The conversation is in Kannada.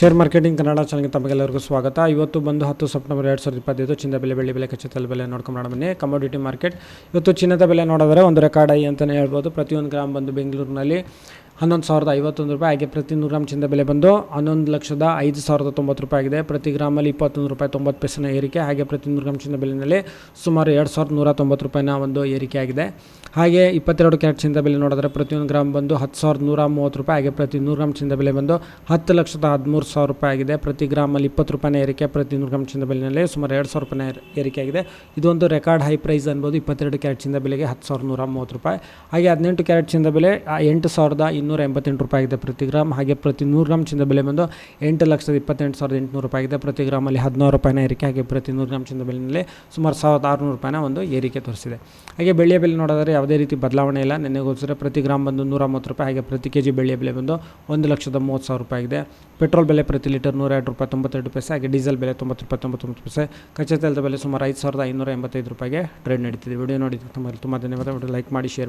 ಶೇರ್ ಮಾರ್ಕೆಟಿಂಗ್ ಕನ್ನಡ ಚಾನಲ್ಗೆ ತಮಗೆಲ್ಲರಿಗೂ ಸ್ವಾಗತ. ಇವತ್ತು ಬಂದು ಹತ್ತು ಸೆಪ್ಟೆಂಬರ್ ಎರಡು ಸಾವಿರದ ಇಪ್ಪತ್ತೈದು ಚಿನ್ನದ ಬೆಲೆ, ಬೆಳ್ಳಿ ಬೆಲೆ ಖಚಿತ ಬೆಲೆ ನೋಡ್ಕೊಂಡು ಬನ್ನಿ. ಕಮೋಡಿಟಿ ಮಾರ್ಕೆಟ್ ಇವತ್ತು ಚಿನ್ನದ ಬೆಲೆ ನೋಡಿದ್ರೆ ಒಂದು ರೆಕಾರ್ಡ್ ಐ ಅಂತಲೇ ಹೇಳ್ಬೋದು. ಪ್ರತಿಯೊಂದು ಗ್ರಾಮ್ ಬಂದು ಬೆಂಗಳೂರಿನಲ್ಲಿ ಹನ್ನೊಂದು ಸಾವಿರದ ಐವತ್ತೊಂದು ರೂಪಾಯಿ ಹಾಗೆ ಪ್ರತಿ ನೂರು ಗ್ರಾಮ್ ಚಿನ್ನದ ಬೆಲೆ ಬಂದು ಹನ್ನೊಂದು ಲಕ್ಷದ ಐದು ಸಾವಿರದ ತೊಂಬತ್ತು ರೂಪಾಯಿ ಆಗಿದೆ. ಪ್ರತಿ ಗ್ರಾಮಲ್ಲಿ ಇಪ್ಪತ್ತೊಂದು ರೂಪಾಯಿ ತೊಂಬತ್ತು ಪೈಸನ ಏರಿಕೆ ಹಾಗೆ ಪ್ರತಿ ನೂರು ಗ್ರಾಮ್ ಚಿನ್ನದ ಬೆಲೆಯಲ್ಲಿ ಸುಮಾರು ಎರಡು ಸಾವಿರದ ನೂರ ತೊಂಬತ್ತು ರೂಪಾಯಿನ ಒಂದು ಏರಿಕೆ ಆಗಿದೆ. ಹಾಗೆ ಇಪ್ಪತ್ತೆರಡು ಕ್ಯಾರೆಟ್ ಚಿನ್ನದ ಬೆಲೆ ನೋಡಿದ್ರೆ ಪ್ರತಿಯೊಂದು ಗ್ರಾಮ್ ಬಂದು ಹತ್ತು ಸಾವಿರದ ನೂರ ಮೂವತ್ತು ರೂಪಾಯಿ ಹಾಗೆ ಪ್ರತಿ ನೂರು ಗ್ರಾಮ್ ಚಿನ್ನದ ಬೆಲೆ ಬಂದು ಹತ್ತು ಲಕ್ಷದ ಹದಿಮೂರು ಸಾವಿರ ರೂಪಾಯಿ ಆಗಿದೆ. ಪ್ರತಿ ಗ್ರಾಮಲ್ಲಿ ಇಪ್ಪತ್ತು ರೂಪಾಯಿನ ಏರಿಕೆ ಪ್ರತಿ ನೂರು ಗ್ರಾಮ್ ಚಿನ್ನದ ಬೆಲೆಯಲ್ಲಿ ಸುಮಾರು ಎರಡು ಸಾವಿರ ರೂಪಾಯಿನ ಏರ್- ಏರಿಕೆ ಆಗಿದೆ. ಇದೊಂದು ರೆಕಾರ್ಡ್ ಹೈ ಪ್ರೈಸ್ ಅನ್ಬೋದು. ಇಪ್ಪತ್ತೆರಡು ಕ್ಯಾರೆಟ್ ಚಿನ್ನದ ಬೆಲೆಗೆ ಹತ್ತು ಸಾವಿರದ ನೂರ ಮೂವತ್ತು ರೂಪಾಯಿ. ಹಾಗೆ ಹದಿನೆಂಟು ಕ್ಯಾರೆಟ್ ಚಿನ್ನದ ಬೆಲೆ ಎಂಟು ಸಾವಿರದ ಇನ್ನೂರ ಎಂಬತ್ತೆಂಟು ರೂಪಾಯಿ ಆಗಿದೆ ಪ್ರತಿ ಗ್ರಾಮ್ ಹಾಗೆ ಪ್ರತಿ ನೂರು ಗ್ರಾಮ್ ಚಿನ್ನದ ಬೆಲೆ ಬಂದು ಎಂಟು ಲಕ್ಷದ ಇಪ್ಪತ್ತೆಂಟು ಸಾವಿರದ ಎಂಟುನೂರು ರೂಪಾಯಿ ಆಗಿದೆ. ಪ್ರತಿ ಗ್ರಾಮಲ್ಲಿ ಹದಿನಾರು ರೂಪಾಯಿನ ಏರಿಕೆ. ಹಾಗೆ ಪ್ರತಿ ನೂರು ಗ್ರಾಮ್ ಚಿನ್ನದ ಬೆಲೆಯಲ್ಲಿ ಸುಮಾರು ಸಾವಿರದ ಆರುನೂರು ರೂಪಾಯಿನ ಒಂದು ಏರಿಕೆ ತೋರಿಸಿದೆ. ಹಾಗೆ ಬೆಳ್ಳಿಯ ಬೆಲೆ ನೋಡಿದರೆ ಯಾವುದೇ ರೀತಿ ಬದಲಾವಣೆ ಇಲ್ಲ. ನೆನ್ನೆಗೋಸ್ಕರ ಪ್ರತಿ ಗ್ರಾಮ್ ಬಂದು ನೂರ ಮೂವತ್ತು ರೂಪಾಯಿ. ಹಾಗೆ ಪ್ರತಿ ಕೆ ಜಿ ಬೆಳ್ಳಿಯ ಬೆಲೆ ಬಂದು ಒಂದು ಲಕ್ಷದ ಮೂವತ್ತು ಸಾವಿರ ರೂಪಾಯಿ ಆಗಿದೆ. ಪೆಟ್ರೋಲ್ ಬೆಲೆ ಪ್ರತಿ ಲೀಟರ್ ನೂರ ಎರಡು ರೂಪಾಯಿ ತೊಂಬತ್ತೆರಡು ಪೈಸೆ. ಹಾಗೆ ಡೀಸೆಲ್ ಬೆಲೆ ತೊಂಬತ್ತು ರೂಪಾಯಿ ತೊಂಬತ್ತೊಂಬತ್ತು ಪೈಸೆ. ಕಚ್ಚಾ ತೈಲದ ಬೆಲೆ ಸುಮಾರು ಐದು ಸಾವಿರದ ಐನೂರ ಎಂಬತ್ತೈದು ರೂಪಾಯಿಗೆ ಟ್ರೇಡ್ ನಡೀತಿದೆ. ವಿಡಿಯೋ ನೋಡಿದ್ದು ತುಂಬ ತುಂಬ ಧನ್ಯವಾದ. ವಿಡಿಯೋ ಲೈಕ್ ಮಾಡಿ, ಶೇರ್